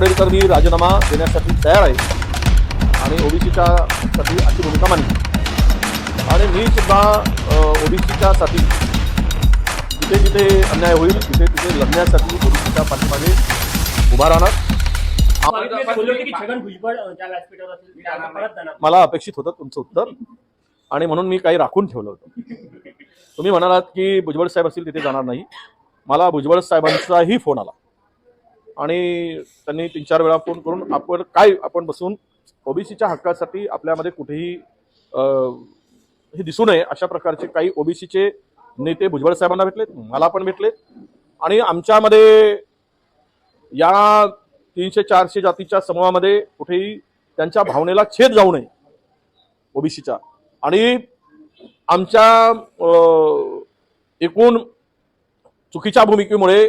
पडेलकरनी राजीनामा देण्यासाठी तयार आहे. आणि ओबीसीच्या साठी अशी भूमिका मांडली. आणि मी सुद्धा ओबीसीच्या साठी जिथे जिथे अन्याय होईल तिथे तिथे लढण्यासाठी ओबीसीच्या पाठीमागे उभा राहणार. आपण मला अपेक्षित होतं तुमचं उत्तर आणि म्हणून मी काही राखून ठेवलं होतं. तुम्ही म्हणालात की भुजबळ साहेब असतील तिथे जाणार नाही. मला भुजबळ साहेबांचाही फोन आला. आणि त्यांनी तीन चार वेळा फोन करून आपण काय आपण बसून ओबीसीच्या हक्कासाठी आपल्यामध्ये कुठेही हे दिसू नये अशा प्रकारचे काही ओबीसीचे नेते भुजबळ साहेबांना भेटलेत मला पण भेटलेत. आणि आमच्यामध्ये या तीनशे चारशे जातीच्या समूहामध्ये कुठेही त्यांच्या भावनेला छेद जाऊ नये ओबीसीच्या आणि आमच्या एकूण चुकीच्या भूमिकेमुळे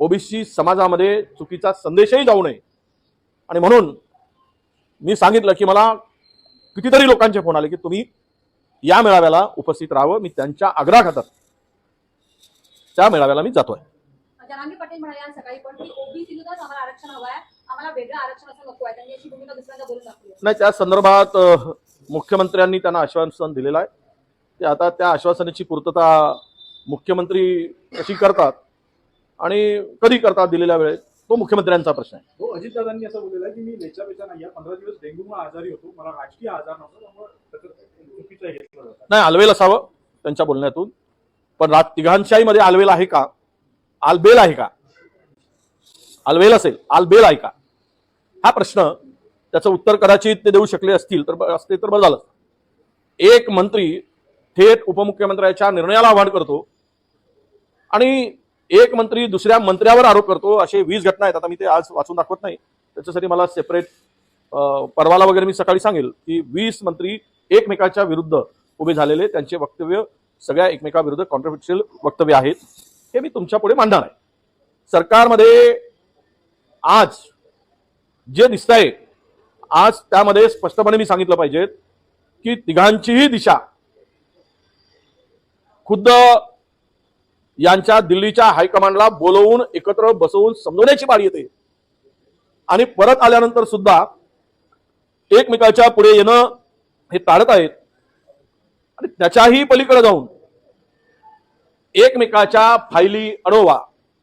ओबीसी समाजामध्ये चुकीचा संदेशही जाऊ नये. आणि म्हणून मी सांगितलं की मला कितीतरी लोकांचे फोन आले की तुम्ही या मेळाव्याला उपस्थित राहावं. मी त्यांच्या आग्रहाखातर त्या मेळाव्याला मी जातोय. जरांगे पाटील म्हणाले आज सकाळी पण की ओबीसीतूनच आम्हाला आरक्षण हवं आहे. आम्हाला वेगळं आरक्षण असं नको आहे. त्यांनी अशी भूमिका दुसऱ्यांदा बोलून दाखवली आहे. नाही त्या संदर्भात मुख्यमंत्र्यांनी त्यांना आश्वासन दिलेलं आहे. ते आता त्या आश्वासनाची पूर्तता मुख्यमंत्री कशी करतात आणि कधी करतात दिलेल्या वेळेत? तो मुख्यमंत्र्यांचा प्रश्न आहे. हो अजितदादांनी असं बोललेलं आहे की मी लेचा पेचा नाही पंधरा दिवस डेंग्यूमुळे आजारी होतो मला राजकीय आजार नव्हता त्यामुळे त्याचं चुकीचं घेतलं जातं. नाही आलवेल असावं त्यांच्या बोलण्यातून पण रात तिघांच्याही मध्ये आलवेल आहे का? आलबेल आहे का? आलवेल असेल आलबेल आहे का? हा प्रश्न त्याचं उत्तर कदाचित ते देऊ शकले असतील तर असते तर बरं झालं. एक मंत्री थेट उपमुख्यमंत्र्याच्या निर्णयाला आव्हान करतो आणि एक मंत्री दुसऱ्या मंत्र्यावर आरोप करतो असे वीस घटना आहेत. आता मी ते आज वाचून दाखवत नाही. त्याच्यासाठी मला सेपरेट परवाला वगैरे मी सकाळी सांगेल की वीस मंत्री एकमेकाच्या विरुद्ध उभे झालेले त्यांचे वक्तव्य सगळ्या एकमेकाविरुद्ध कॉन्ट्रोवर्शियल वक्तव्य आहेत. हे मी तुमच्यापुढे मांडणार आहे. सरकारमध्ये आज जे दिसत आहे आज त्यामध्ये स्पष्टपणे मी सांगितलं पाहिजे की तिघांचीही दिशा खुद्द यांच्या दिल्लीच्या हायकमांडला बोलवून एकत्र बसवून समजवण्याची पाळी येते. आणि परत आल्यानंतर सुद्धा एकमेकाच्या पुढे येणं हे टाळत आहेत. आणि त्याच्याही पलीकडे जाऊन एकमेकाच्या फायली अडवा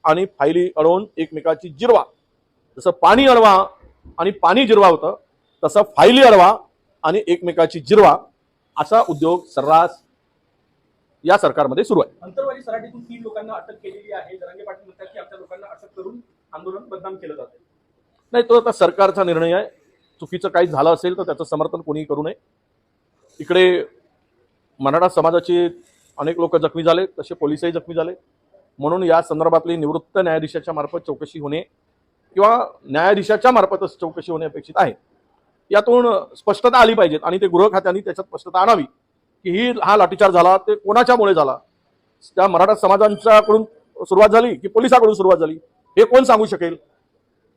आणि फायली अडवून एकमेकाची जिरवा. जसं पाणी अडवा आणि पाणी जिरवा होतं तसं फायली अडवा आणि एकमेकाची जिरवा असा उद्योग सर्रास या सरकारमध्ये सुरू आहे. सराठीतून तीन लोकांना अटक केलेली आहे. जरांगे पाटील म्हणतात की आमच्या लोकांना अटक करून आंदोलन बदनाम केलं जाते. नाही तो आता सरकारचा निर्णय आहे. चुकीचं काही झालं असेल तर त्याचं समर्थन कोणीही करू नये. इकडे मराठा समाजाचे अनेक लोक जखमी झाले तसे पोलिसही जखमी झाले. म्हणून या संदर्भातली निवृत्त न्यायाधीशाच्या मार्फत चौकशी होणे किंवा न्यायाधीशाच्या मार्फतच चौकशी होणे अपेक्षित आहे. यातून स्पष्टता आली पाहिजेत आणि ते गृह खात्याने त्याच्यात स्पष्टता आणावी. की ही हा लाठीचार्ज झाला ते कोणाच्यामुळे झाला? त्या मराठा समाजांच्याकडून सुरुवात झाली की पोलिसाकडून सुरुवात झाली? हे कोण सांगू शकेल?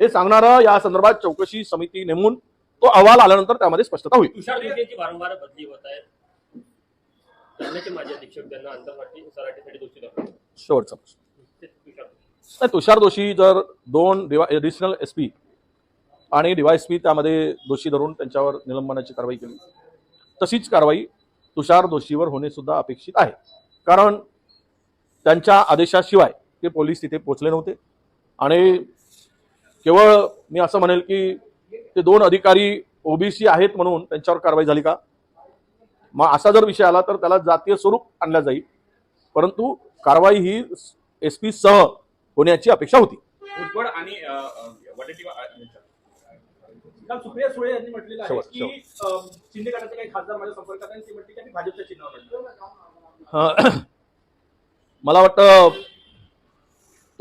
हे सांगणारं या संदर्भात चौकशी समिती नेमून तो अहवाल आल्यानंतर त्यामध्ये स्पष्टता होईल. वारंवार बदली होत आहे शेवटचा प्रश्न. तुषार जोशी. नाही तुषार दोषी जर दोन ॲडिशनल एस पी आणि डीवायएसपी त्यामध्ये दोषी धरून त्यांच्यावर निलंबनाची कारवाई केली. तशीच कारवाई तुषार दोषीवर होणे सुद्धा अपेक्षित आहे. कारण त्यांच्या आदेशाशिवाय ते पोलीस तिथे पोचले नव्हते. आणि केवळ मी असं म्हणेल की ते दोन अधिकारी ओबीसी आहेत म्हणून त्यांच्यावर कारवाई झाली का? मग असा जर विषय आला तर त्याला जातीय स्वरूप आणल्या जाईल. परंतु कारवाई ही एस पी सह होण्याची अपेक्षा होती. आणि अ, अ, वडेट्टीवार अ, काल सुप्रिया सुळे यांनी म्हटलेलं आहे शेवट, की अ, शिंदे गटाचे काही खासदार माझ्या संपर्कात आहे आणि ते म्हटले की आम्ही भाजपच्या चिन्हावर. अं, मला वाटतं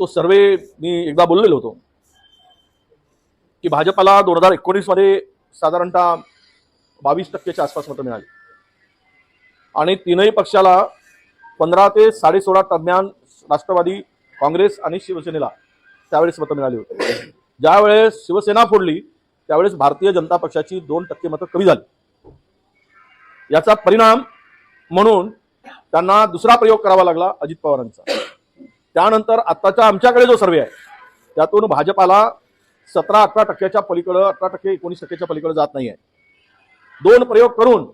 तो सर्वे मी एकदा बोललेलो होतो की भाजपाला दोन हजार एकोणीसमध्ये साधारणतः बावीस टक्क्याच्या आसपास मतं मिळाली. आणि तीनही पक्षाला पंधरा ते साडे सोळा दरम्यान राष्ट्रवादी काँग्रेस आणि शिवसेनेला त्यावेळेस मतं मिळाली होती. ज्यावेळेस शिवसेना फोडली त्यावेळेस भारतीय जनता पक्षाची दोन टक्के मतं कमी झाली. याचा परिणाम म्हणून त्यांना दुसरा प्रयोग करावा लागला अजित पवारांचा. त्यानंतर आत्ताचा आमच्याकडे जो सर्वे आहे त्यातून भाजपाला सतरा अठरा टक्क्याच्या पलीकडं अठरा टक्के एकोणीस टक्क्याच्या पलीकडे जात नाही आहे दोन प्रयोग करून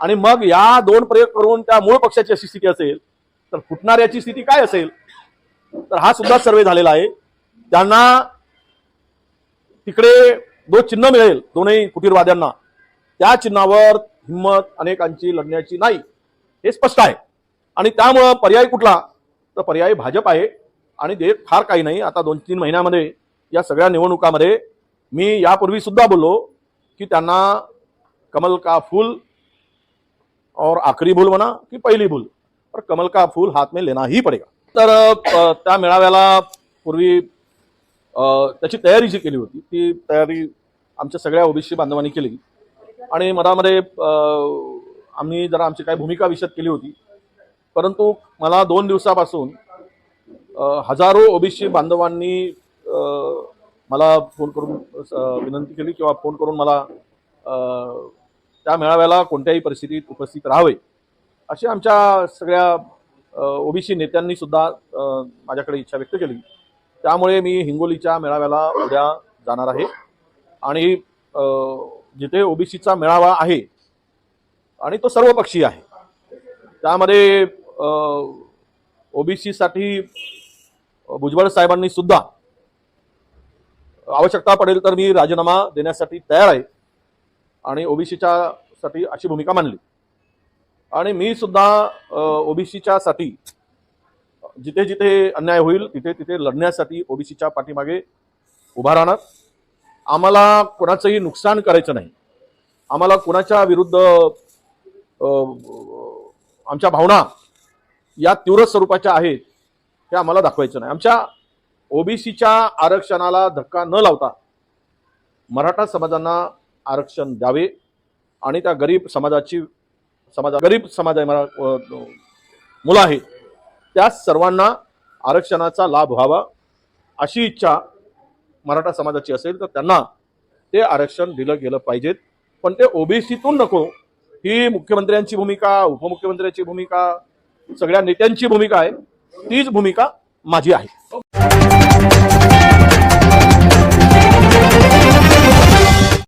आणि मग या दोन प्रयोग करून त्या मूळ पक्षाची अशी स्थिती असेल तर फुटणाऱ्याची स्थिती काय असेल तर हा सुद्धा सर्वे झालेला आहे. त्यांना तिकडे जो चिन्ह मिळेल दोनही कुटीरवाद्यांना त्या चिन्हावर हिंमत अनेकांची लढण्याची नाही. हे स्पष्ट आहे. आणि त्यामुळं पर्याय कुठला? तर पर्याय भाजप आहे. आणि देत फार काही नाही. आता दोन तीन महिन्यामध्ये या सगळ्या निवडणुकामध्ये मी यापूर्वी सुद्धा बोललो की त्यांना कमल का फूल और आखरी भूल म्हणा की पहिली भूल. और कमल का फूल हात में लेना ही पडेगा. तर त्या मेळाव्याला पूर्वी त्याची तयारी जी केली होती ती तयारी आमच्या सगळ्या ओबीसी बांधवांनी केली. आणि मधामध्ये आम्ही जरा आमची काही भूमिका विषद केली होती. परंतु मला दोन दिवसापासून हजारो ओबीसी बांधवांनी मला फोन करून विनंती केली किंवा फोन करून मला त्या मेळाव्याला कोणत्याही परिस्थितीत उपस्थित राहावे. अशी आमच्या सगळ्या ओबीसी नेत्यांनी सुद्धा माझ्याकडे इच्छा व्यक्त केली. त्यामुळे मी हिंगोलीच्या मेळाव्याला उद्या जाणार आहे. आणि जिथे ओबीसीचा मेळावा आहे आणि तो सर्वपक्षीय आहे. त्यामध्ये ओबीसीसाठी भुजबळ साहेबांनी सुद्धा आवश्यकता पडेल तर मी राजीनामा देण्यासाठी तयार आहे. आणि ओबीसीच्या साठी अशी भूमिका मांडली. आणि मी सुद्धा ओबीसीच्या साठी जिथे जिथे अन्याय होईल तिथे तिथे लढण्यासाठी ओबीसीच्या पाठीमागे उभा राहणार. आम्हाला कोणाचंही नुकसान करायचं नाही. आम्हाला कोणाच्या विरुद्ध आमच्या भावना या तीव्र स्वरूपाच्या आहेत हे आम्हाला दाखवायचं नाही. आमच्या ओबीसीच्या आरक्षणाला धक्का न लावता मराठा समाजांना आरक्षण द्यावे आणि त्या गरीब समाजाची समाजा गरीब समाज आहे मरा मुलं आहेत. त्या सर्वांना आरक्षणाचा लाभ व्हावा अशी इच्छा मराठा समाजाची असेल तर त्यांना ते आरक्षण दिलं गेलं पाहिजेत. पण ते ओबीसीतून नको. ही मुख्यमंत्र्यांची भूमिका उपमुख्यमंत्र्यांची भूमिका सगळ्या नेत्यांची भूमिका आहे. तीच भूमिका माझी आहे.